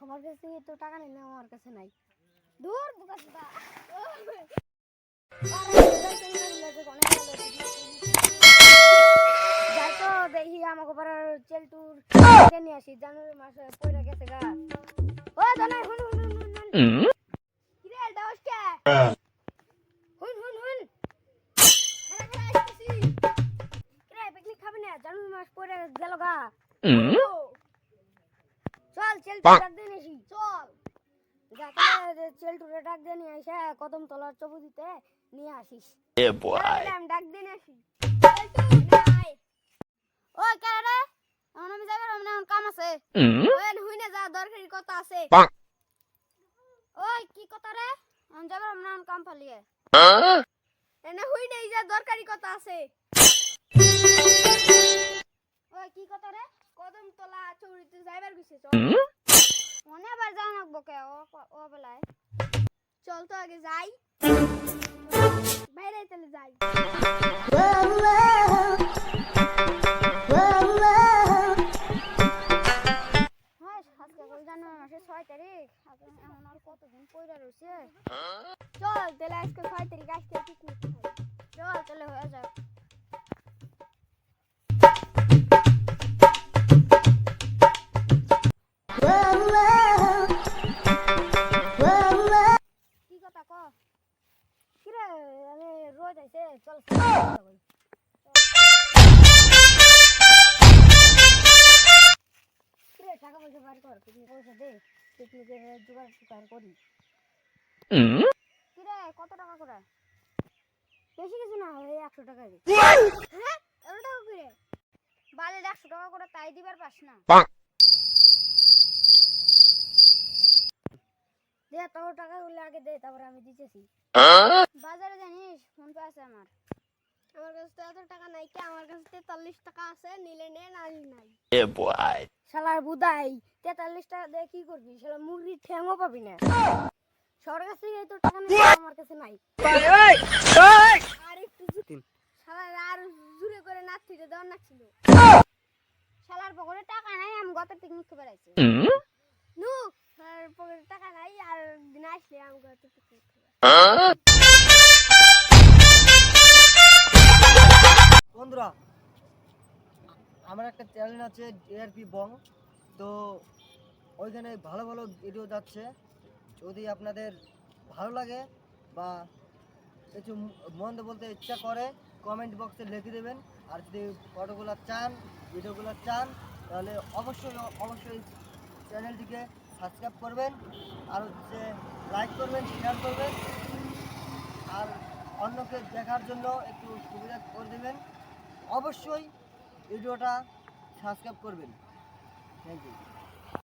সবার কাছে তো টাকা নেই না আমার কাছে নাই। দূর যাই তো দেখি আমাকে পাড়ার চেলটুর নিয়ে আসি জানুয়ারি মাসে পয়লা গেছে গা। ও জানাই হুন হুন হুন হুন। হুন কিরে দাওস হুন হুন হুন। খারা খারা আসতেছি। কিরে পিকনিক খাবি না? জানুয়ারি মাস পয়লা গেল গা। চল চেলটু ডাক দিয়ে নিয়েছি চল যাকে চেলটুরে ডাক দিয়ে নিয়ে আসে কদম তলার চবু দিতে নিয়ে আসিস। আমি ডাক দিয়ে নিয়ে আসি ওই কেন এখন আমি যাবার আমার এখন কাম আছে। ওই হুই যা দরকারি কথা আছে। ওই কি কথা রে? আমি এখন কাম পালিয়ে। এনে হুই নেই যা দরকারি কথা আছে। ওই কি কথা রে? কদম তোলা চৌরিতে যাইবার গেছে চল Hmm? মনে আবার যাও না বকে ও ও বেলায়। চল তো আগে যাই। বাইরে তাহলে যাই। হ্যাঁ জানুয়ারি মাসের ছয় তারিখ। এখন আর কতদিন পয়লা রয়েছে চল তাহলে আজকে ছয় তারিখ আজকে চল তাহলে হয়ে যাক। চল টাকা পয়সা বার কর পিকনিক পয়সা দে পিকনিকের জোগাড় টুকার করি? কিরে কত টাকা করে? বেশি কিছু না ওই একশো টাকা দে। হ্যাঁ এত টাকা করে? বাজে একশো টাকা করে তাই দিবার পাস না বাহ। দে তোর টাকা গুলো আগে দে তারপর আমি দিতেছি। বাজারে জানিস ফোন পে আছে আমার। আমার কাছে তো এত টাকা নাই কি? আমার কাছে তেতাল্লিশ টাকা আছে নিলে নে না নাই। Yeah, boy. শালার বুদাই তেতাল্লিশ টাকা দিয়ে কি করবি? শালা মুরগির ঠ্যাংও পাবি না। সবার কাছ থেকে তো টাকা নেই আমার কাছে নাই। আর একটু শালার আর জুড়ে করে নাচ থেকে দেওয়ার নাচছিল শালার পকেটে টাকা নাই আমি গত পিকনিক করে বেড়াইছি? নু শালার পকেটে টাকা নাই। বন্ধুরা, আমার একটা চ্যানেল আছে এআরপি বং তো ওইখানে ভালো ভালো ভিডিও যাচ্ছে। যদি আপনাদের ভালো লাগে বা কিছু মন্দ বলতে ইচ্ছা করে কমেন্ট বক্সে লিখে দেবেন। আর যদি ফটোগুলো চান ভিডিওগুলো চান, তাহলে অবশ্যই অবশ্যই চ্যানেলটিকে সাবস্ক্রাইব করবেন, আর হচ্ছে লাইক করবেন শেয়ার করবেন, আর অন্যকে দেখার জন্য একটু সুবিধা করে দেবেন। অবশ্যই ভিডিওটা সাবস্ক্রাইব করবেন। Thank you